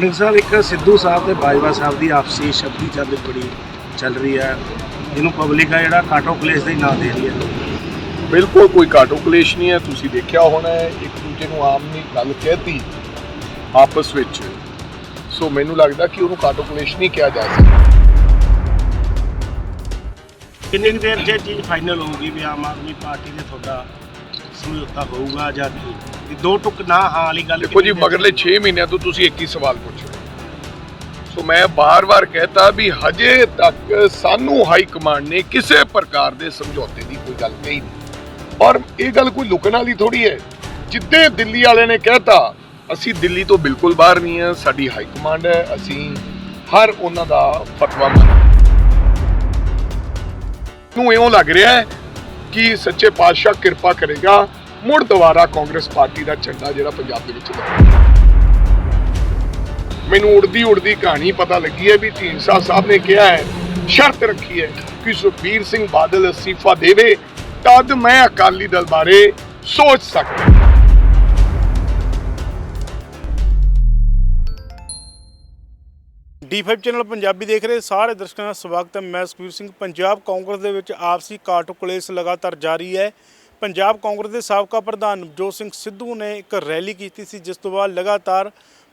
ਵੜਿੰਗ ਸਾਹਿਬ ਇੱਕ ਸਿੱਧੂ ਸਾਹਿਬ ਤੇ ਬਾਜਵਾ ਸਾਹਿਬ ਦੀ ਆਪਸੀ ਸ਼ਬਦੀ ਜੰਗ ਬੜੀ ਚੱਲ ਰਹੀ ਹੈ। ਇਹਨੂੰ ਪਬਲਿਕ ਆ ਜਿਹੜਾ ਕਾਟੋ ਪਲੇਸ ਦਾ ਹੀ ਨਾਂ ਦੇ ਰਹੀ ਹੈ। ਬਿਲਕੁਲ ਕੋਈ ਕਾਟੋ ਕਲੇਸ਼ ਨਹੀਂ ਹੈ। ਤੁਸੀਂ ਦੇਖਿਆ ਹੋਣਾ ਹੈ ਇੱਕ ਦੂਜੇ ਨੂੰ ਆਮ ਨਹੀਂ ਗੱਲ ਕਹਿਤੀ ਆਪਸ ਵਿੱਚ। ਸੋ ਮੈਨੂੰ ਲੱਗਦਾ ਕਿ ਉਹਨੂੰ ਕਾਟੋ ਕਲੇਸ਼ ਨਹੀਂ ਕਿਹਾ ਜਾ ਸਕਦਾ। ਕਿੰਨੀ ਦੇਰ 'ਚ ਇਹ ਚੀਜ਼ ਫਾਈਨਲ ਹੋਊਗੀ ਵੀ ਆਮ ਆਦਮੀ ਪਾਰਟੀ ਦੇ ਤੁਹਾਡਾ ਸਮਝੌਤਾ ਹੋਊਗਾ ਜਾਂ ਨਹੀਂ? ਇਹ ਦੋ ਟੁਕ ਨਾ ਹਾਂ ਵਾਲੀ ਗੱਲ ਦੇਖੋ ਜੀ ਕਿੰਨੀ ਦੇਰ 'ਚ ਮਗਰਲੇ 6 ਮਹੀਨਿਆਂ ਤੋਂ ਤੁਸੀਂ ਇੱਕ ਹੀ ਸਵਾਲ ਪੁੱਛ। ਰਹੇ ਹੋ। ਸੋ ਮੈਂ ਬਾਰ-ਬਾਰ ਕਹਤਾ ਵੀ ਹਜੇ ਤੱਕ ਸਾਨੂੰ ਹਾਈ ਕਮਾਂਡ ਨੇ ਕਿਸੇ ਪ੍ਰਕਾਰ ਦੇ ਸਮਝੌਤੇ ਦੀ ਕੋਈ ਗੱਲ ਕਹੀ ਨਹੀਂ। ਔਰ ਇਹ ਗੱਲ ਕੋਈ ਲੁਕਣ ਵਾਲੀ ਥੋੜੀ ਹੈ। ਜਿੱਦੇ ਦਿੱਲੀ ਵਾਲਿਆਂ ਨੇ ਕਹਿਤਾ ਅਸੀਂ ਦਿੱਲੀ ਤੋਂ ਬਿਲਕੁਲ ਬਾਹਰ ਨਹੀਂ ਹਾਂ ਸਾਡੀ ਹਾਈ ਕਮਾਂਡ ਹੈ ਅਸੀਂ ਹਰ ਉਹਨਾਂ ਦਾ ਫਤਵਾ ਮੰਨਦੇ ਨੂੰ ਇਉਂ ਲੱਗ ਰਿਹਾ ਹੈ ਕਿ ਸੱਚੇ ਪਾਤਸ਼ਾਹ ਕਿਰਪਾ ਕਰੇਗਾ, ਮੁੜ ਦੁਬਾਰਾ ਕਾਂਗਰਸ ਪਾਰਟੀ ਦਾ ਝੰਡਾ ਜਿਹੜਾ ਪੰਜਾਬ ਦੇ ਵਿੱਚ ਲੱਗੇ ਮੈਨੂੰ ਉੜਦੀ ਉੜਦੀ ਕਹਾਣੀ ਪਤਾ ਲੱਗੀ ਹੈ ਵੀ ਢੀਂਡਸਾ ਸਾਹਿਬ ਨੇ ਕਿਹਾ ਹੈ, ਸ਼ਰਤ ਰੱਖੀ ਹੈ ਕਿ ਸੁਖਬੀਰ ਸਿੰਘ ਬਾਦਲ ਅਸਤੀਫਾ ਦੇਵੇ, ਤਦ ਮੈਂ ਅਕਾਲੀ ਦਲ ਬਾਰੇ ਸੋਚ ਸਕਦਾ ਡੀ5 ਚੈਨਲ ਪੰਜਾਬੀ ਦੇਖ ਰਹੇ ਸਾਰੇ ਦਰਸ਼ਕਾਂ ਦਾ ਸਵਾਗਤ ਹੈ। ਮੈਂ ਸੁਖਬੀਰ ਸਿੰਘ, ਪੰਜਾਬ ਕਾਂਗਰਸ ਦੇ ਵਿੱਚ ਆਪਸੀ ਕਾਟੋ ਕਲੇਸ਼ ਲਗਾਤਾਰ ਜਾਰੀ ਹੈ। ਪੰਜਾਬ ਕਾਂਗਰਸ ਦੇ ਸਾਬਕਾ ਪ੍ਰਧਾਨ ਨਵਜੋਤ ਸਿੰਘ ਸਿੱਧੂ ਨੇ ਇੱਕ ਰੈਲੀ ਕੀਤੀ ਸੀ, ਜਿਸ ਤੋਂ ਬਾਅਦ ਲਗਾਤਾਰ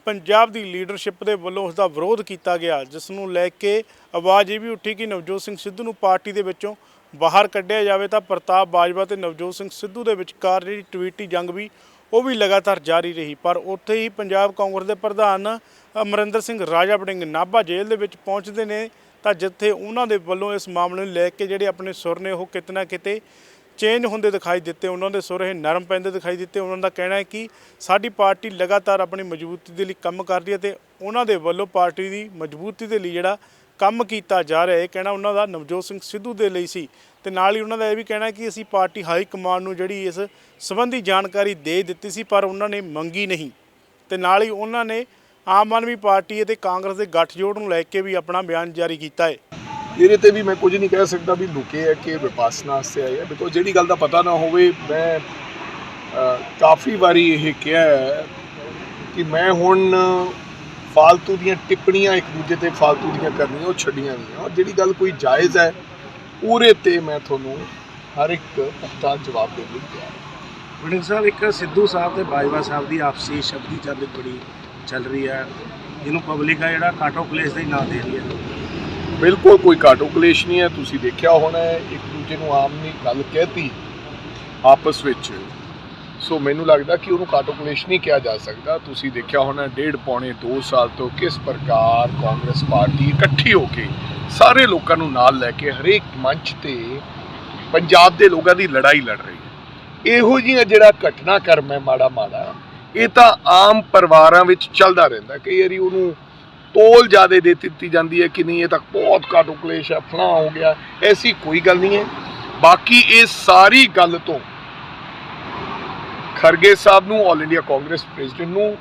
ਪੰਜਾਬ ਦੀ ਲੀਡਰਸ਼ਿਪ ਦੇ ਵੱਲੋਂ ਉਸ ਦਾ ਵਿਰੋਧ ਕੀਤਾ ਗਿਆ ਜਿਸ ਨੂੰ ਲੈ ਕੇ ਆਵਾਜ਼ ਇਹ ਵੀ ਉੱਠੀ ਕਿ ਨਵਜੋਤ ਸਿੰਘ ਸਿੱਧੂ ਨੂੰ ਪਾਰਟੀ ਦੇ ਵਿੱਚੋਂ ਬਾਹਰ ਕੱਢਿਆ ਜਾਵੇ ਤਾਂ ਪ੍ਰਤਾਪ ਬਾਜਵਾ ਤੇ ਨਵਜੋਤ ਸਿੰਘ ਸਿੱਧੂ ਦੇ ਵਿਚਕਾਰ ਜਿਹੜੀ ਟਵੀਟੀ ਜੰਗ ਵੀ ਉਹ ਵੀ ਲਗਾਤਾਰ ਜਾਰੀ ਰਹੀ, ਪਰ ਉੱਥੇ ਹੀ ਪੰਜਾਬ ਕਾਂਗਰਸ ਦੇ ਪ੍ਰਧਾਨ ਅਮਰਿੰਦਰ ਸਿੰਘ ਰਾਜਾ ਵੜਿੰਗ ਨਾਭਾ ਜੇਲ੍ਹ ਦੇ ਵਿੱਚ ਪਹੁੰਚਦੇ ਨੇ। ਤਾਂ ਜਿੱਥੇ ਉਹਨਾਂ ਦੇ ਵੱਲੋਂ ਇਸ ਮਾਮਲੇ ਨੂੰ ਲੈ ਕੇ ਜਿਹੜੇ ਆਪਣੇ ਸੁਰ ਨੇ, ਉਹ ਕਿਤੇ ਨਾ ਕਿਤੇ ਚੇਂਜ ਹੁੰਦੇ ਦਿਖਾਈ ਦਿੱਤੇ, ਉਹਨਾਂ ਦੇ ਸੁਰ ਇਹ ਨਰਮ ਪੈਂਦੇ ਦਿਖਾਈ ਦਿੱਤੇ। ਉਹਨਾਂ ਦਾ ਕਹਿਣਾ ਹੈ ਕਿ ਸਾਡੀ ਪਾਰਟੀ ਲਗਾਤਾਰ ਆਪਣੀ ਮਜ਼ਬੂਤੀ ਦੇ ਲਈ ਕੰਮ ਕਰ ਰਹੀ ਹੈ ਤੇ ਉਹਨਾਂ ਦੇ ਵੱਲੋਂ ਪਾਰਟੀ ਦੀ ਮਜ਼ਬੂਤੀ ਦੇ ਲਈ ਜਿਹੜਾ ਕੰਮ ਕੀਤਾ ਜਾ ਰਿਹਾ ਇਹ ਕਹਿਣਾ ਉਹਨਾਂ ਦਾ ਨਵਜੋਤ ਸਿੰਘ ਸਿੱਧੂ ਦੇ ਲਈ ਸੀ। ਤੇ ਨਾਲ ਹੀ ਉਹਨਾਂ ਦਾ ਇਹ ਵੀ ਕਹਿਣਾ ਕਿ ਅਸੀਂ ਪਾਰਟੀ ਹਾਈ ਕਮਾਂਡ ਨੂੰ ਜਿਹੜੀ ਇਸ ਸੰਬੰਧੀ ਜਾਣਕਾਰੀ ਦੇ ਦਿੱਤੀ ਸੀ, ਪਰ ਉਹਨਾਂ ਨੇ ਮੰਗੀ ਨਹੀਂ। ਤੇ ਨਾਲ ਹੀ ਉਹਨਾਂ ਨੇ ਆਮ ਆਦਮੀ ਪਾਰਟੀ ਅਤੇ ਕਾਂਗਰਸ ਦੇ ਗੱਠਜੋੜ ਨੂੰ ਲੈ ਕੇ ਵੀ ਆਪਣਾ ਬਿਆਨ ਜਾਰੀ ਕੀਤਾ ਹੈ। ਇਹਦੇ ਤੇ ਵੀ ਮੈਂ ਕੁਝ ਨਹੀਂ ਕਹਿ ਸਕਦਾ ਵੀ ਲੁਕੇ ਹੈ ਕਿ ਵਿਪਾਸਨਾ ਵਾਸਤੇ ਆਏ ਹੈ ਬਿਕੋ ਜਿਹੜੀ ਗੱਲ ਦਾ ਪਤਾ ਨਾ ਹੋਵੇ, ਮੈਂ ਕਾਫੀ ਵਾਰੀ ਇਹ ਕਿਹਾ ਹੈ ਕਿ ਮੈਂ ਹੁਣ ਫਾਲਤੂ ਦੀਆਂ ਟਿੱਪਣੀਆਂ ਇੱਕ ਦੂਜੇ ਤੇ ਫਾਲਤੂ ਦੀਆਂ ਕਰਨੀਆਂ ਉਹ ਛੱਡੀਆਂ ਨਹੀਂ ਔਰ ਜਿਹੜੀ ਗੱਲ ਕੋਈ ਜਾਇਜ਼ ਹੈ ਉਹਦੇ ਤੇ ਮੈਂ ਤੁਹਾਨੂੰ ਹਰ ਇੱਕ ਪੁਖਤਾ ਜਵਾਬ ਦੇਣ ਲਈ ਤਿਆਰ ਹਾਂ। ਵੜਿੰਗ ਸਾਹਿਬ ਇੱਕ ਸਿੱਧੂ ਸਾਹਿਬ ਤੇ ਬਾਜਵਾ ਸਾਹਿਬ ਦੀ ਆਪਸੀ ਸ਼ਬਦੀ ਜੰਗ ਬੜੀ ਚੱਲ ਰਹੀ ਹੈ। ਇਹਨੂੰ ਪਬਲਿਕ ਆ ਜਿਹੜਾ ਕਾਟੋ ਪਲੇਸ ਦਾ ਹੀ ਨਾਂ ਦੇ ਰਹੀ ਹੈ। ਬਿਲਕੁਲ ਕੋਈ ਕਾਟੋ ਕਲੇਸ਼ ਨਹੀਂ ਹੈ। ਤੁਸੀਂ ਦੇਖਿਆ ਹੋਣਾ ਇੱਕ ਦੂਜੇ ਨੂੰ ਆਮ ਨਹੀਂ ਗੱਲ ਕਹਿਤੀ। ਆਪਸ ਵਿੱਚ ਸੋ ਮੈਨੂੰ ਲੱਗਦਾ ਕਿ ਉਹਨੂੰ ਕਾਟੋ ਕਲੇਸ਼ ਨਹੀਂ ਕਿਹਾ ਜਾ ਸਕਦਾ। ਤੁਸੀਂ ਦੇਖਿਆ ਹੋਣਾ, ਡੇਢ ਪੌਣੇ 2 ਸਾਲ ਤੋਂ ਕਿਸ ਪ੍ਰਕਾਰ ਕਾਂਗਰਸ ਪਾਰਟੀ ਇਕੱਠੀ ਹੋ ਕੇ ਸਾਰੇ ਲੋਕਾਂ ਨੂੰ ਨਾਲ ਲੈ ਕੇ ਹਰੇਕ ਮੰਚ ਤੇ ਪੰਜਾਬ ਦੇ ਲੋਕਾਂ ਦੀ ਲੜਾਈ ਲੜ ਰਹੀ ਹੈ। ਇਹੋ ਜਿਹੀਆਂ ਜਿਹੜਾ ਘਟਨਾ ਕਰਮ ਹੈ ਮਾੜਾ ਮਾੜਾ, ਇਹ ਤਾਂ ਆਮ ਪਰਿਵਾਰਾਂ ਵਿੱਚ ਚੱਲਦਾ ਰਹਿੰਦਾ ਕਈ ਵਾਰੀ ਉਹਨੂੰ ਤੋਲ ਜ਼ਿਆਦਾ ਦੇ ਦਿੱਤੀ ਜਾਂਦੀ ਹੈ ਕਿ ਨਹੀਂ, ਇਹ ਤਾਂ ਬਹੁਤ ਕਾਟੋ ਕਲੇਸ਼ ਹੈ, ਫਲਾਂ ਹੋ ਗਿਆ, ਐਸੀ ਕੋਈ ਗੱਲ ਨਹੀਂ ਹੈ। ਬਾਕੀ ਇਹ ਸਾਰੀ ਗੱਲ ਤੋਂ ਖਰਗੇ ਸਾਹਿਬ ਨੂੰ ਆਲ ਇੰਡੀਆ ਕਾਂਗਰਸ ਪ੍ਰੈਜ਼ੀਡੈਂਟ ਨੂੰ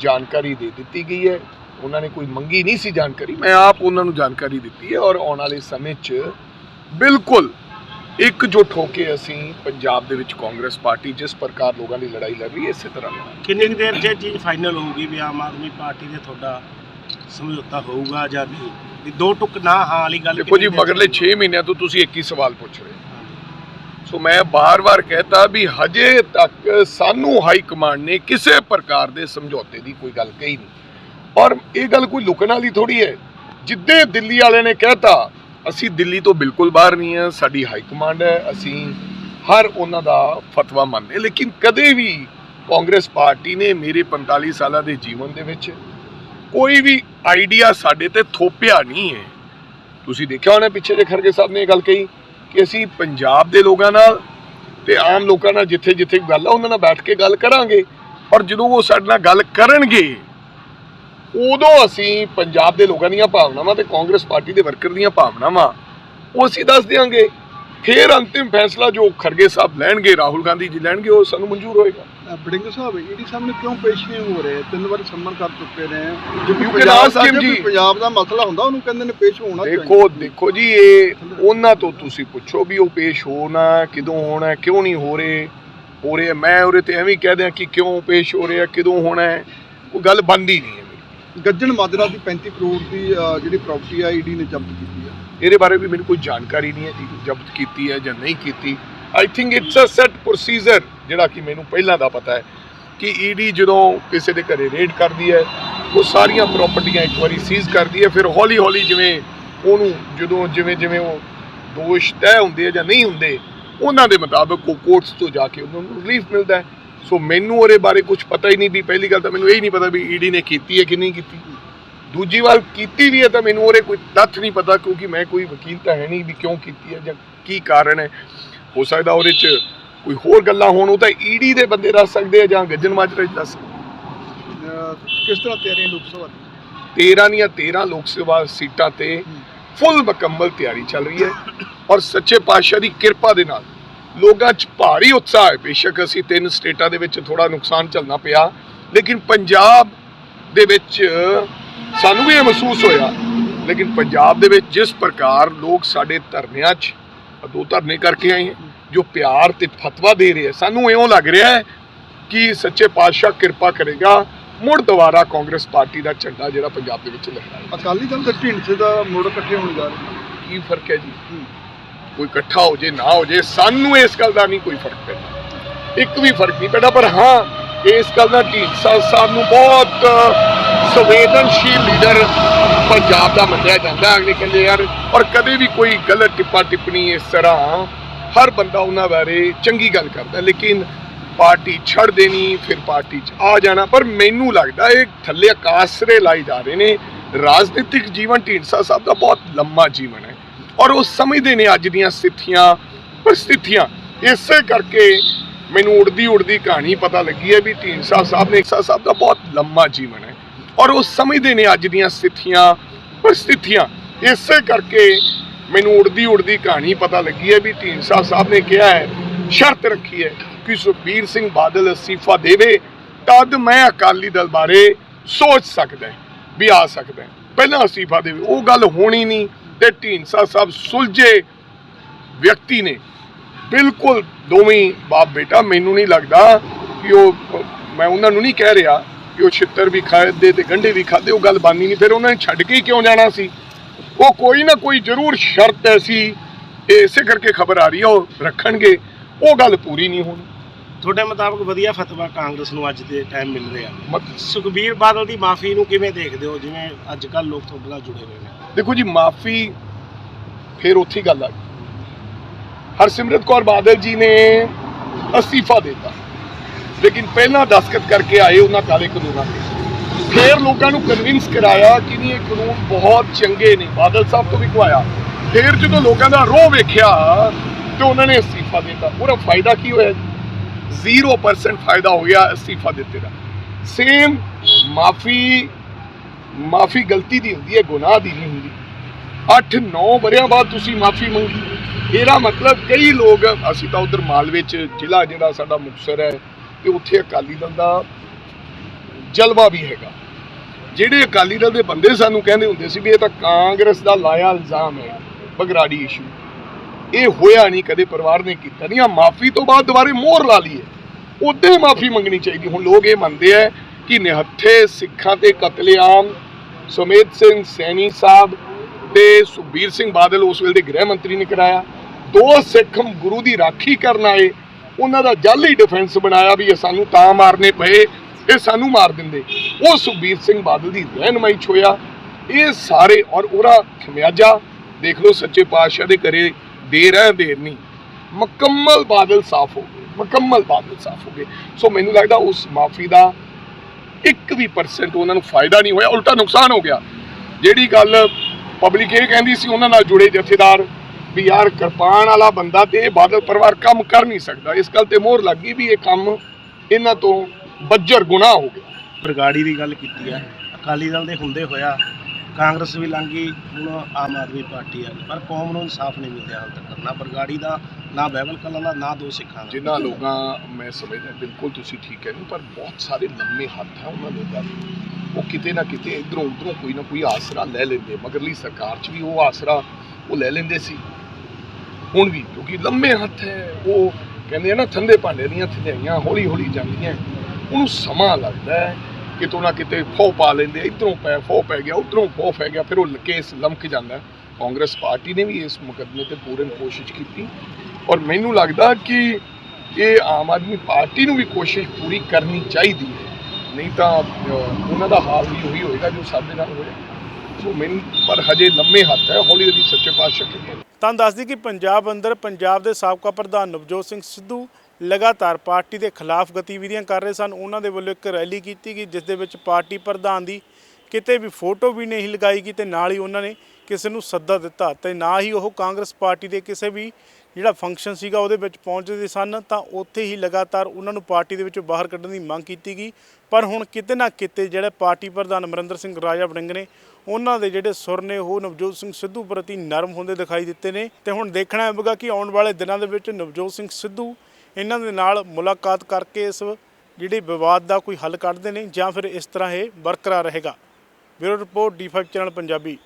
ਜਾਣਕਾਰੀ ਦੇ ਦਿੱਤੀ ਗਈ ਹੈ। ਉਹਨਾਂ ਨੇ ਕੋਈ ਮੰਗੀ ਨਹੀਂ ਸੀ ਜਾਣਕਾਰੀ। ਮੈਂ ਆਪ ਉਹਨਾਂ ਨੂੰ ਜਾਣਕਾਰੀ ਦਿੱਤੀ ਹੈ ਔਰ ਆਉਣ ਵਾਲੇ ਸਮੇਂ 'ਚ ਬਿਲਕੁਲ ਇਕਜੁੱਟ ਹੋ ਕੇ ਅਸੀਂ ਪੰਜਾਬ ਦੇ ਵਿੱਚ ਕਾਂਗਰਸ ਪਾਰਟੀ ਜਿਸ ਪ੍ਰਕਾਰ ਲੋਕਾਂ ਦੀ ਲੜਾਈ ਲੜ ਰਹੀ ਹੈ ਇਸੇ ਤਰ੍ਹਾਂ ਲੜਾਂਗੇ। ਕਿੰਨੀ ਕੁ ਦੇਰ 'ਚ ਇਹ ਚੀਜ਼ ਫਾਈਨਲ ਹੋਊਗੀ ਵੀ ਆਮ ਆਦਮੀ ਪਾਰਟੀ ਦੇ ਤੁਹਾਡਾ ਸਮਝੌਤਾ ਹੋਊਗਾ ਜਾਂ ਨਹੀਂ? ਦੋ ਟੁਕ ਨਾ ਹਾਂ ਵਾਲੀ ਗੱਲ ਦੇਖੋ ਜੀ ਕਿੰਨੀ ਦੇਰ 'ਚ ਮਗਰਲੇ 6 ਮਹੀਨਿਆਂ ਤੋਂ ਤੁਸੀਂ ਇੱਕ ਹੀ ਸਵਾਲ ਪੁੱਛ ਰਹੇ ਹੋ। ਸੋ ਮੈਂ ਬਾਰ-ਬਾਰ ਕਹਤਾ ਵੀ ਹਜੇ ਤੱਕ ਸਾਨੂੰ ਹਾਈ ਕਮਾਂਡ ਨੇ ਕਿਸੇ ਪ੍ਰਕਾਰ ਦੇ ਸਮਝੌਤੇ ਦੀ ਕੋਈ ਗੱਲ ਕਹੀ ਨਹੀਂ। ਔਰ ਇਹ ਗੱਲ ਕੋਈ ਲੁਕਣ ਵਾਲੀ ਥੋੜੀ ਹੈ। ਜਿੱਦੇ ਦਿੱਲੀ ਵਾਲਿਆਂ ਨੇ ਕਹਿਤਾ, ਅਸੀਂ ਦਿੱਲੀ ਤੋਂ ਬਿਲਕੁਲ ਬਾਹਰ ਨਹੀਂ ਹਾਂ, ਸਾਡੀ ਹਾਈ ਕਮਾਂਡ ਹੈ, ਅਸੀਂ ਹਰ ਉਹਨਾਂ ਦਾ ਫਤਵਾ ਮੰਨਦੇ ਲੇਕਿਨ ਕਦੇ ਵੀ ਕਾਂਗਰਸ ਪਾਰਟੀ ਨੇ ਮੇਰੇ 45 ਸਾਲਾਂ ਦੇ ਜੀਵਨ ਦੇ ਵਿੱਚ ਕੋਈ ਵੀ ਆਈਡੀਆ ਸਾਡੇ ਤੇ ਥੋਪਿਆ ਨਹੀਂ ਹੈ। ਤੁਸੀਂ ਦੇਖਿਆ ਹੋਣਾ ਪਿੱਛੇ ਜੇ ਖਰਗੇ ਸਾਹਿਬ ਨੇ ਇਹ ਗੱਲ ਕਹੀ? ਕਿ ਅਸੀਂ ਪੰਜਾਬ ਦੇ ਲੋਕਾਂ ਨਾਲ ਤੇ ਆਮ ਲੋਕਾਂ ਨਾਲ ਜਿੱਥੇ ਜਿੱਥੇ ਗੱਲ ਆ, ਉਹਨਾਂ ਨਾਲ ਬੈਠ ਕੇ ਗੱਲ ਕਰਾਂਗੇ। ਪਰ ਜਦੋਂ ਉਹ ਸਾਡੇ ਨਾਲ ਗੱਲ ਕਰਨਗੇ, ਉਦੋਂ ਅਸੀਂ ਪੰਜਾਬ ਦੇ ਲੋਕਾਂ ਦੀਆਂ ਭਾਵਨਾਵਾਂ ਤੇ ਕਾਂਗਰਸ ਪਾਰਟੀ ਦੇ ਵਰਕਰ ਦੀਆਂ ਭਾਵਨਾਵਾਂ, ਉਹ ਅਸੀਂ ਦੱਸ ਦਿਆਂਗੇ। ਫਿਰ ਅੰਤਿਮ ਫੈਸਲਾ ਜੋ ਖਰਗੇ ਸਾਹਿਬ ਲੈਣਗੇ ਰਾਹੁਲ ਗਾਂਧੀ ਜੀ ਲੈਣਗੇ ਉਹ ਸਾਨੂੰ ਮਨਜ਼ੂਰ ਹੋਏਗਾ ਬੜਿੰਗ ਸਾਹਿਬ ਈਡੀ ਸਾਹਮਣੇ ਕਿਉਂ ਪੇਸ਼ ਨਹੀਂ ਹੋ ਰਹੇ ਤਿੰਨ ਵਾਰ ਸੰਮਨ ਕਰ ਚੁੱਕੇ ਨੇ can ਪੰਜਾਬ him ਜੇ। ਪੰਜਾਬ ਦਾ ਮਸਲਾ ਹੁੰਦਾ ਉਹਨੂੰ ਕਹਿੰਦੇ ਨੇ ਪੇਸ਼ ਹੋਣਾ ਦੇਖੋ ਦੇਖੋ ਜੀ ਇਹ ਉਹਨਾਂ ਤੋਂ ਤੁਸੀਂ ਪੁੱਛੋ ਵੀ ਉਹ ਪੇਸ਼ ਹੋਣਾ ਕਿਦੋਂ ਹੋਣਾ ਕਿਉਂ ਨਹੀਂ ਹੋ ਰਹੇ ਹੋ ਰਹੇ। ਮੈਂ ਉਹਦੇ ਤੇ ਐਵੇਂ ਕਹਿ ਦਿਆਂ ਕਿ ਕਿਉਂ ਪੇਸ਼ ਹੋ ਰਿਹਾ ਕਿਦੋਂ ਹੋਣਾ ਉਹ ਗੱਲ ਬਣਦੀ ਨਹੀਂ ਹੈ। ਗੱਜਣ ਮਾਜਰਾ ਦੀ 35 ਕਰੋੜ ਦੀ ਜਿਹੜੀ ਪ੍ਰਾਪਰਟੀ ਆ ਈਡੀ ਨੇ ਜ਼ਬਤ ਕੀਤੀ ਇਹਦੇ ਬਾਰੇ ਵੀ ਮੈਨੂੰ ਕੋਈ ਜਾਣਕਾਰੀ ਨਹੀਂ ਹੈ ਜੀ, ਜ਼ਬਤ ਕੀਤੀ ਹੈ ਜਾਂ ਨਹੀਂ ਕੀਤੀ। I think it's a set procedure ਜਿਹੜਾ ਕਿ ਮੈਨੂੰ ਪਹਿਲਾਂ ਦਾ ਪਤਾ ਹੈ ਕਿ ਈਡੀ ਜਦੋਂ ਕਿਸੇ ਦੇ ਘਰੇ ਰੇਡ ਕਰਦੀ ਹੈ, ਉਹ ਸਾਰੀਆਂ ਪ੍ਰਾਪਰਟੀਆਂ ਇੱਕ ਵਾਰੀ ਸੀਜ਼ ਕਰਦੀ ਹੈ, ਫਿਰ ਹੌਲੀ ਹੌਲੀ ਜਿਵੇਂ ਉਹਨੂੰ ਜਦੋਂ ਜਿਵੇਂ ਜਿਵੇਂ ਉਹ ਦੋਸ਼ ਤੈਅ ਹੁੰਦੇ ਆ ਜਾਂ ਨਹੀਂ ਹੁੰਦੇ, ਉਹਨਾਂ ਦੇ ਮੁਤਾਬਕ ਉਹ ਕੋਰਟਸ ਤੋਂ ਜਾ ਕੇ ਉਹਨਾਂ ਨੂੰ ਰਿਲੀਫ ਮਿਲਦਾ ਹੈ। ਸੋ ਮੈਨੂੰ ਉਹਦੇ ਬਾਰੇ ਕੁਝ ਪਤਾ ਹੀ ਨਹੀਂ ਵੀ ਪਹਿਲੀ ਗੱਲ ਤਾਂ ਮੈਨੂੰ ਇਹ ਹੀ ਨਹੀਂ ਪਤਾ ਵੀ ਈਡੀ ਨੇ ਕੀਤੀ ਹੈ ਕਿ ਨਹੀਂ ਕੀਤੀ। ਦੂਜੀ ਵਾਰ ਕੀਤੀ ਵੀ ਹੈ ਤਾਂ ਮੈਨੂੰ ਉਹਦੇ ਕੋਈ ਤੱਥ ਨਹੀਂ ਪਤਾ ਕਿਉਂਕਿ ਮੈਂ ਕੋਈ ਵਕੀਲ ਤਾਂ ਹੈ ਨਹੀਂ ਵੀ ਕਿਉਂ ਕੀਤੀ ਹੈ ਜਾਂ ਕੀ ਕਾਰਨ ਹੈ। ਹੋ ਸਕਦਾ ਉਹਦੇ 'ਚ ਕੋਈ ਹੋਰ ਗੱਲਾਂ ਹੋਣ ਉਹ ਤਾਂ ਈਡੀ ਦੇ ਬੰਦੇ ਦੱਸ ਸਕਦੇ ਆ ਜਾਂ ਗੱਜਨ ਮਾਜਰਾ ਦੱਸ ਕਿਸ ਤਰ੍ਹਾਂ ਤਿਆਰੀ ਲੋਕ ਸਭਾ ਦੀ? 13 ਦੀਆਂ 13 ਲੋਕ ਸਭਾ ਸੀਟਾਂ ਤੇ ਫੁੱਲ ਮੁਕੰਮਲ ਤਿਆਰੀ ਚੱਲ ਰਹੀ ਹੈ ਔਰ ਸੱਚੇ ਪਾਤਸ਼ਾਹ ਦੀ ਕਿਰਪਾ ਦੇ ਨਾਲ ਲੋਕਾਂ 'ਚ ਭਾਰੀ ਉਤਸ਼ਾਹ ਹੈ। ਬੇਸ਼ੱਕ ਅਸੀਂ ਤਿੰਨ ਸਟੇਟਾਂ ਦੇ ਵਿੱਚ ਥੋੜਾ ਨੁਕਸਾਨ ਝੱਲਣਾ ਪਿਆ ਲੇਕਿਨ ਪੰਜਾਬ ਦੇ ਵਿੱਚ ਸਾਨੂੰ ਵੀ ਇਹ ਮਹਿਸੂਸ ਹੋਇਆ। ਲੇਕਿਨ ਪੰਜਾਬ ਦੇ ਵਿੱਚ ਜਿਸ ਪ੍ਰਕਾਰ ਲੋਕ ਸਾਡੇ ਧਰਨਿਆਂ 'ਚ ਦੋ ਧਰਨੇ ਕਰਕੇ ਆਏ ਜੋ ਪਿਆਰ ਤੇ ਫਤਵਾ ਦੇ ਰਹੇ ਸਾਨੂੰ ਇਉਂ ਲੱਗ ਰਿਹਾ ਹੈ ਕਿ ਸੱਚੇ ਪਾਤਸ਼ਾਹ ਕਿਰਪਾ ਕਰੇਗਾ ਮੁੜ ਦੁਬਾਰਾ ਕਾਂਗਰਸ ਪਾਰਟੀ ਦਾ ਝੰਡਾ ਜਿਹੜਾ ਪੰਜਾਬ ਦੇ ਵਿੱਚ ਲਹਿਰਾਏਗਾ ਅਕਾਲੀ ਦਲ ਤੇ ਢੀਂਡਸੇ ਦਾ ਮੁੜ ਇਕੱਠੇ ਹੋਣ ਜਾ ਰਹੇ ਕੀ ਫ਼ਰਕ ਹੈ ਜੀ? ਕੋਈ ਇਕੱਠਾ ਹੋ ਜੇ ਨਾ ਹੋ ਜੇ ਸਾਨੂੰ ਇਸ ਗੱਲ ਦਾ ਨਹੀਂ ਕੋਈ ਫ਼ਰਕ ਪੈਂਦਾ। ਇੱਕ ਵੀ ਫ਼ਰਕ ਨਹੀਂ ਪੈਂਦਾ ਪਰ ਹਾਂ ਇਸ ਗੱਲ ਦਾ ਢੀਂਡਸਾ ਸਾਹਿਬ ਨੂੰ ਬਹੁਤ ਸੰਵੇਦਨਸ਼ੀਲ ਲੀਡਰ ਪੰਜਾਬ ਦਾ ਮੰਨਿਆ ਜਾਂਦਾ ਅਗਲੇ ਕਹਿੰਦੇ ਯਾਰ, ਔਰ ਕਦੇ ਵੀ ਕੋਈ ਗਲਤ ਟਿੱਪਾ ਟਿੱਪਣੀ ਇਸ ਤਰ੍ਹਾਂ, ਹਰ ਬੰਦਾ ਉਹਨਾਂ ਬਾਰੇ ਚੰਗੀ ਗੱਲ ਕਰਦਾ, ਲੇਕਿਨ ਪਾਰਟੀ ਛੱਡ ਦੇਣੀ, ਫਿਰ ਪਾਰਟੀ 'ਚ ਆ ਜਾਣਾ। ਪਰ ਮੈਨੂੰ ਲੱਗਦਾ ਇਹ ਥੱਲੇ ਆਕਾਸਰੇ ਲਾਈ ਜਾ ਰਹੇ ਨੇ। ਰਾਜਨੀਤਿਕ ਜੀਵਨ ਢੀਂਡਸਾ ਸਾਹਿਬ ਦਾ ਬਹੁਤ ਲੰਮਾ ਜੀਵਨ ਹੈ। ਔਰ ਉਹ ਸਮਝਦੇ ਨੇ ਅੱਜ ਦੀਆਂ ਸਥਿਤੀਆਂ, ਪਰਿਸਥਿਤੀਆਂ। ਇਸੇ ਕਰਕੇ ਮੈਨੂੰ ਉੜਦੀ ਉੜਦੀ ਕਹਾਣੀ ਪਤਾ ਲੱਗੀ ਹੈ ਵੀ ਢੀਂਡਸਾ ਸਾਹਿਬ ਨੇ ਸਾਹਿਬ ਦਾ ਬਹੁਤ ਲੰਮਾ ਜੀਵਨ ਹੈ। ਔਰ ਉਹ ਸਮਝਦੇ ਨੇ ਅੱਜ ਦੀਆਂ ਸਥਿਤੀਆਂ, ਪਰਿਸਥਿਤੀਆਂ। ਇਸੇ ਕਰਕੇ ਮੈਨੂੰ ਉੜਦੀ ਉੜਦੀ ਕਹਾਣੀ ਪਤਾ ਲੱਗੀ ਹੈ ਵੀ ਢੀਂਡਸਾ ਸਾਹਿਬ ਨੇ ਕਿਹਾ ਹੈ, ਸ਼ਰਤ ਰੱਖੀ ਹੈ ਕਿ ਸੁਖਬੀਰ ਸਿੰਘ ਬਾਦਲ ਅਸਤੀਫਾ ਦੇਵੇ, ਤਦ ਮੈਂ ਅਕਾਲੀ ਦਲ ਬਾਰੇ ਸੋਚ ਸਕਦਾ ਵੀ ਆ ਸਕਦਾ ਪਹਿਲਾਂ ਅਸਤੀਫਾ ਦੇਵੇ, ਉਹ ਗੱਲ ਹੋਣੀ ਨਹੀਂ ਤੇ ਢੀਂਡਸਾ ਸਾਹਿਬ ਸੁਲਝੇ ਵਿਅਕਤੀ ਨੇ। ਬਿਲਕੁਲ ਦੋਵੇਂ ਬਾਪ ਬੇਟਾ, ਮੈਨੂੰ ਨਹੀਂ ਲੱਗਦਾ ਕਿ ਉਹ, ਮੈਂ ਉਹਨਾਂ ਨੂੰ ਨਹੀਂ ਕਹਿ ਰਿਹਾ ਕਿ ਉਹ ਛਿੱਤਰ ਵੀ ਖਾਦੇ ਤੇ ਗੰਢੇ ਵੀ ਖਾਦੇ ਉਹ ਗੱਲ ਬਾਨੀ ਨਹੀਂ। ਫਿਰ ਉਹਨਾਂ ਨੇ ਛੱਡ ਕੇ ਕਿਉਂ ਜਾਣਾ ਸੀ? ਉਹ ਕੋਈ ਨਾ ਕੋਈ ਜ਼ਰੂਰ ਸ਼ਰਤ ਐਸੀ ਇਹ ਇਸੇ ਕਰਕੇ ਖਬਰ ਆ ਰਹੀ ਹੈ ਉਹ ਰੱਖਣਗੇ। ਉਹ ਗੱਲ ਪੂਰੀ ਨਹੀਂ ਹੋਣੀ। ਤੁਹਾਡੇ ਮੁਤਾਬਕ ਵਧੀਆ ਫਤਵਾ ਕਾਂਗਰਸ ਨੂੰ ਅੱਜ ਦੇ ਟਾਈਮ ਮਿਲ ਰਿਹਾ। ਸੁਖਬੀਰ ਬਾਦਲ ਦੀ ਮਾਫੀ ਨੂੰ ਕਿਵੇਂ ਦੇਖਦੇ ਹੋ? ਜਿਵੇਂ ਅੱਜ ਕੱਲ ਲੋਕ ਤੁਹਾਡੇ ਨਾਲ ਜੁੜੇ ਹੋਏ ਨੇ। ਦੇਖੋ ਜੀ ਮਾਫੀ ਫਿਰ ਉੱਥੇ ਗੱਲ ਆ ਗਈ। ਹਰਸਿਮਰਤ ਕੌਰ ਬਾਦਲ ਜੀ ਨੇ ਅਸਤੀਫਾ ਦਿੱਤਾ। ਲੇਕਿਨ ਪਹਿਲਾਂ ਦਸਖਤ ਕਰਕੇ ਆਏ ਉਹਨਾਂ ਕਾਲੇ ਕਾਨੂੰਨਾਂ ਤੇ। ਫਿਰ ਲੋਕਾਂ ਨੂੰ ਕਨਵਿੰਸ ਕਰਾਇਆ ਕਿ ਨਹੀਂ, ਇਹ ਕਾਨੂੰਨ ਬਹੁਤ ਚੰਗੇ ਨੇ। ਬਾਦਲ ਸਾਹਿਬ ਤੋਂ ਵੀ ਕਹਾਇਆ ਫਿਰ ਜਦੋਂ ਲੋਕਾਂ ਦਾ ਰੋਹ ਵੇਖਿਆ ਤੇ ਉਹਨਾਂ ਨੇ ਅਸਤੀਫਾ ਦਿੱਤਾ। ਉਹਦਾ ਫਾਇਦਾ ਕੀ ਹੋਇਆ 0% ਫਾਇਦਾ ਹੋ ਗਿਆ ਅਸਤੀਫਾ ਦਿੱਤੇ ਦਾ। ਸੇਮ ਮਾਫੀ ਮਾਫੀ ਗਲਤੀ ਦੀ ਹੁੰਦੀ ਹੈ, ਗੁਨਾਹ ਦੀ ਨਹੀਂ ਹੁੰਦੀ। 8-9 ਵਰਿਆਂ ਬਾਅਦ ਤੁਸੀਂ ਮਾਫੀ ਮੰਗੀ। ਇਹਦਾ ਮਤਲਬ ਕਈ ਲੋਕ, ਅਸੀਂ ਤਾਂ ਉਧਰ ਮਾਲਵੇ ਚ ਜ਼ਿਲ੍ਹਾ ਜਿਹੜਾ ਸਾਡਾ ਮੁਕਤਸਰ ਹੈ ਤੇ ਉੱਥੇ ਅਕਾਲੀ ਦਲ ਦਾ ਜਲਵਾ ਵੀ ਹੈਗਾ। ਜਿਹੜੇ ਅਕਾਲੀ ਦਲ ਦੇ ਬੰਦੇ ਸਾਨੂੰ ਕਹਿੰਦੇ ਹੁੰਦੇ ਸੀ ਵੀ ਇਹ ਤਾਂ ਕਾਂਗਰਸ ਦਾ ਲਾਇਆ ਇਲਜ਼ਾਮ ਹੈ ਬਗਰਾੜੀ ਇਸ਼ੂ ਇਹ ਹੋਇਆ ਨਹੀਂ, ਕਦੇ ਪਰਿਵਾਰ ਨੇ ਕੀਤਾ ਨਹੀਂ। ਆ ਮਾਫੀ ਤੋਂ ਬਾਅਦ ਦੁਬਾਰੇ ਮੋਹਰ ਲਾ ਲਈ ਹੈ ਉਦੋਂ ਹੀ ਮਾਫੀ ਮੰਗਣੀ ਚਾਹੀਦੀ। ਹੁਣ ਲੋਕ ਇਹ ਮੰਨਦੇ ਆ ਕਿ ਨਿਹੱਥੇ ਸਿੱਖਾਂ ਤੇ ਕਤਲੇਆਮ ਸੁਮੇਧ ਸਿੰਘ, ਸੈਣੀ ਸਾਹਿਬ ਤੇ ਸੁਖਬੀਰ ਸਿੰਘ ਬਾਦਲ ਉਸ ਵੇਲੇ ਦੇ ਗ੍ਰਹਿ ਮੰਤਰੀ ਨੇ ਕਰਾਇਆ। ਦੋ ਸਿੱਖ ਗੁਰੂ ਦੀ ਰਾਖੀ ਕਰਨ ਆਏ। ਉਹਨਾਂ ਦਾ ਜਾਲੀ ਡਿਫੈਂਸ ਬਣਾਇਆ ਵੀ ਇਹ ਸਾਨੂੰ ਤਾਂ ਮਾਰਨੇ ਪਏ, ਇਹ ਸਾਨੂੰ ਮਾਰ ਦਿੰਦੇ। ਉਹ ਸੁਖਬੀਰ ਸਿੰਘ ਬਾਦਲ ਦੀ ਰਹਿਨਮਾਈ 'ਚ ਹੋਇਆ ਇਹ ਸਾਰੇ ਔਰ ਉਹਦਾ ਖਮਿਆਜਾ ਦੇਖ ਲਓ, ਸੱਚੇ ਪਾਤਸ਼ਾਹ ਦੇ ਘਰੇ ਦੇਰ ਹੈ ਦੇਰ ਨਹੀਂ। ਮੁਕੰਮਲ ਬਾਦਲ ਸਾਫ਼ ਹੋ ਗਏ, ਮੁਕੰਮਲ ਬਾਦਲ ਸਾਫ਼ ਹੋ ਗਏ। ਸੋ ਮੈਨੂੰ ਲੱਗਦਾ ਉਸ ਮਾਫੀ ਦਾ ਇੱਕ ਵੀ ਪਰਸੈਂਟ ਉਹਨਾਂ ਨੂੰ ਫਾਇਦਾ ਨਹੀਂ ਹੋਇਆ, ਉਲਟਾ ਨੁਕਸਾਨ ਹੋ ਗਿਆ। ਜਿਹੜੀ ਗੱਲ ਪਬਲਿਕ ਇਹ ਕਹਿੰਦੀ ਸੀ, ਉਹਨਾਂ ਨਾਲ ਜੁੜੇ ਜਥੇਦਾਰ ਵੀ ਯਾਰ ਕਿਰਪਾਨ ਵਾਲਾ ਬੰਦਾ ਤੇ ਇਹ ਬਾਦਲ ਪਰਿਵਾਰ ਕੰਮ ਕਰ ਨਹੀਂ ਸਕਦਾ। ਇਸ ਗੱਲ ਤੇ ਮੋਹਰ ਲੱਗੀ ਵੀ ਇਹ ਕੰਮ ਇਹਨਾਂ ਤੋਂ ਬੱਜਰ ਗੁਨਾਹ ਹੋ ਗਿਆ। ਬਰਗਾੜੀ ਦੀ ਗੱਲ ਕੀਤੀ ਹੈ ਅਕਾਲੀ ਦਲ ਦੇ ਹੁੰਦੇ ਹੋਇਆ ਕਾਂਗਰਸ ਵੀ ਲੰਗੀ ਹੁਣ ਆਮ ਆਦਮੀ ਪਾਰਟੀ ਆ। ਗਈ ਪਰ ਕੌਮ ਨੂੰ ਇਨਸਾਫ ਨਹੀਂ ਮਿਲਿਆ ਹਾਲ ਤੱਕ ਨਾ ਬਰਗਾੜੀ ਦਾ ਨਾ ਬਹਿਬਲ ਕਲਾਂ ਦਾ ਨਾ ਦੋ ਸਿੱਖਾਂ ਦਾ। ਜਿਨ੍ਹਾਂ ਲੋਕਾਂ ਮੈਂ ਸਮਝਦਾ ਬਿਲਕੁਲ ਤੁਸੀਂ ਠੀਕ ਕਹਿੰਦੇ ਪਰ ਬਹੁਤ ਸਾਰੇ ਲੰਮੇ ਹੱਥ ਹੈ ਉਹਨਾਂ ਲੋਕਾਂ ਦੇ। ਉਹ ਕਿਤੇ ਨਾ ਕਿਤੇ ਇਧਰੋਂ ਉਧਰੋਂ ਕੋਈ ਨਾ ਕੋਈ ਆਸਰਾ ਲੈ ਲੈਂਦੇ ਮਗਰਲੀ ਸਰਕਾਰ 'ਚ ਵੀ ਉਹ ਆਸਰਾ ਉਹ ਲੈ ਲੈਂਦੇ ਸੀ। ਹੁਣ ਵੀ, ਕਿਉਂਕਿ ਲੰਮੇ ਹੱਥ ਹੈ, ਉਹ ਕਹਿੰਦੇ ਆ ਨਾ ਥੰਦੇ ਭਾਂਡੇ ਦੀਆਂ ਥਿਆਈਆਂ ਹੌਲੀ ਹੌਲੀ ਜਾਂਦੀਆਂ ਉਹਨੂੰ ਸਮਾਂ ਲੱਗਦਾ ਹੈ ਕਿਤੋਂ ਨਾ ਕਿਤੇ ਫੋ ਪਾ ਲੈਂਦੇ ਇਧਰੋਂ ਪੈ ਫੋ ਪੈ ਗਿਆ, ਉਧਰੋਂ ਫੋ ਪੈ ਗਿਆ, ਫਿਰ ਉਹ ਲਕੇਸ ਲਮਕ ਜਾਂਦਾ ਕਾਂਗਰਸ ਪਾਰਟੀ ਨੇ ਵੀ ਇਸ ਮੁਕੱਦਮੇ ਤੇ ਪੂਰਨ ਕੋਸ਼ਿਸ਼ ਕੀਤੀ। ਔਰ ਮੈਨੂੰ ਲੱਗਦਾ ਕਿ ਇਹ ਆਮ ਆਦਮੀ ਪਾਰਟੀ ਨੂੰ ਵੀ ਕੋਸ਼ਿਸ਼ ਪੂਰੀ ਕਰਨੀ ਚਾਹੀਦੀ ਹੈ। ਨਹੀਂ ਤਾਂ ਉਹਨਾਂ ਦਾ ਹਾਲ ਵੀ ਉਹੀ ਹੋਏਗਾ ਜੋ ਸਾਡੇ ਨਾਲ ਹੋਇਆ। ਸੋ ਮੈਨੂੰ, ਪਰ ਹਜੇ ਲੰਮੇ ਹੱਥ ਹੈ, ਹੌਲੀ ਹੌਲੀ ਸੱਚੇ ਪਾਤਸ਼ਾਹ ਕਿਰਪਾ ਤੁਹਾਨੂੰ ਦੱਸਦੀ ਕਿ ਪੰਜਾਬ ਅੰਦਰ ਪੰਜਾਬ ਦੇ ਸਾਬਕਾ ਪ੍ਰਧਾਨ ਨਵਜੋਤ ਸਿੰਘ ਸਿੱਧੂ ਲਗਾਤਾਰ ਪਾਰਟੀ ਦੇ ਖਿਲਾਫ ਗਤੀਵਿਧੀਆਂ ਕਰ ਰਹੇ ਸਨ। ਉਹਨਾਂ ਦੇ ਵੱਲੋਂ ਇੱਕ ਰੈਲੀ ਕੀਤੀ ਗਈ, ਜਿਸ ਦੇ ਵਿੱਚ ਪਾਰਟੀ ਪ੍ਰਧਾਨ ਦੀ ਕਿਤੇ ਵੀ ਫੋਟੋ ਵੀ ਨਹੀਂ ਲਗਾਈ ਗਈ ਤੇ ਨਾਲ ਹੀ ਉਹਨਾਂ ਨੇ ਕਿਸੇ ਨੂੰ ਸੱਦਾ ਦਿੱਤਾ ਤੇ ਨਾ ਹੀ ਉਹ ਕਾਂਗਰਸ ਪਾਰਟੀ ਦੇ ਕਿਸੇ ਵੀ ਜਿਹੜਾ ਫੰਕਸ਼ਨ ਸੀਗਾ ਉਹਦੇ ਵਿੱਚ ਪਹੁੰਚਦੇ ਸਨ। ਤਾਂ ਉੱਥੇ ਹੀ ਲਗਾਤਾਰ ਉਹਨਾਂ ਨੂੰ ਪਾਰਟੀ ਦੇ ਵਿੱਚੋਂ ਬਾਹਰ ਕੱਢਣ ਦੀ ਮੰਗ ਕੀਤੀ ਗਈ। ਪਰ ਹੁਣ ਕਿਤੇ ਨਾ ਕਿਤੇ ਜਿਹੜੇ ਪਾਰਟੀ ਪ੍ਰਧਾਨ ਅਮਰਿੰਦਰ ਸਿੰਘ ਰਾਜਾ ਵੜਿੰਗ ਨੇ ਉਹਨਾਂ ਦੇ ਜਿਹੜੇ ਸੁਰ ਨੇ, ਉਹ ਨਵਜੋਤ ਸਿੰਘ ਸਿੱਧੂ ਪ੍ਰਤੀ ਨਰਮ ਹੁੰਦੇ ਦਿਖਾਈ ਦਿੱਤੇ ਨੇ। ਤੇ ਹੁਣ ਦੇਖਣਾ ਹੋਵੇਗਾ ਕਿ ਆਉਣ ਵਾਲੇ ਦਿਨਾਂ ਦੇ ਵਿੱਚ ਨਵਜੋਤ ਸਿੰਘ ਸਿੱਧੂ ਇਹਨਾਂ ਦੇ ਨਾਲ ਮੁਲਾਕਾਤ ਕਰਕੇ ਇਸ ਜਿਹੜੇ ਵਿਵਾਦ ਦਾ ਕੋਈ ਹੱਲ ਕੱਢਦੇ ਨੇ ਜਾਂ ਫਿਰ ਇਸ ਤਰ੍ਹਾਂ ਇਹ ਬਰਕਰਾਰ ਰਹੇਗਾ। Bureau report D five channel Punjabi.